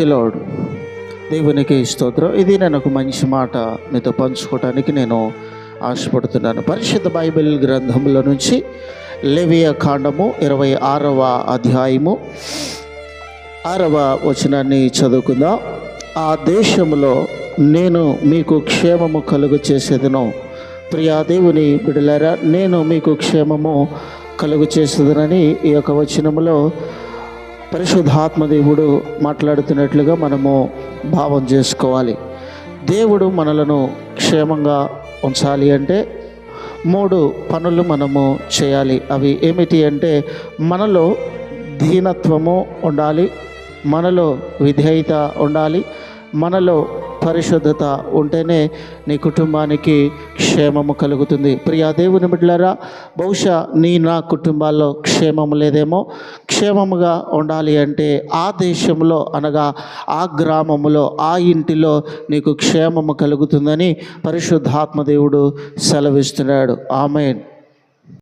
చిలోడు దేవునికి స్తోత్రం. ఇది నేను ఒక మంచి మాట మీతో పంచుకోవడానికి నేను ఆశపడుతున్నాను. పరిశుద్ధ బైబిల్ గ్రంథంలో నుంచి లెవియ కాండము ఇరవై ఆరవ అధ్యాయము ఆరవ వచనాన్ని చదువుకుందాం. ఆ దేశంలో నేను మీకు క్షేమము కలుగు చేసేదను. ప్రియా దేవుని బిడలారా నేను మీకు క్షేమము కలుగు చేసేదనని ఈ యొక్క వచనములో పరిశుద్ధాత్మదేవుడు మాట్లాడుతున్నట్లుగా మనము భావం చేసుకోవాలి. దేవుడు మనలను క్షేమంగా ఉంచాలి అంటే మూడు పనులు మనము చేయాలి. అవి ఏమిటి అంటే మనలో దీనత్వము ఉండాలి మనలో విధేయత ఉండాలి మనలో పరిశుద్ధత ఉంటేనే నీ కుటుంబానికి క్షేమము కలుగుతుంది. ప్రియా దేవుని బిడ్డలారా బహుశా నీ నా కుటుంబాల్లో క్షేమము లేదేమో? క్షేమముగా ఉండాలి అంటే ఆ దేశంలో అనగా ఆ గ్రామములో ఆ ఇంటిలో నీకు క్షేమము కలుగుతుందని పరిశుద్ధాత్మ దేవుడు సెలవిస్తున్నాడు. ఆమెన్.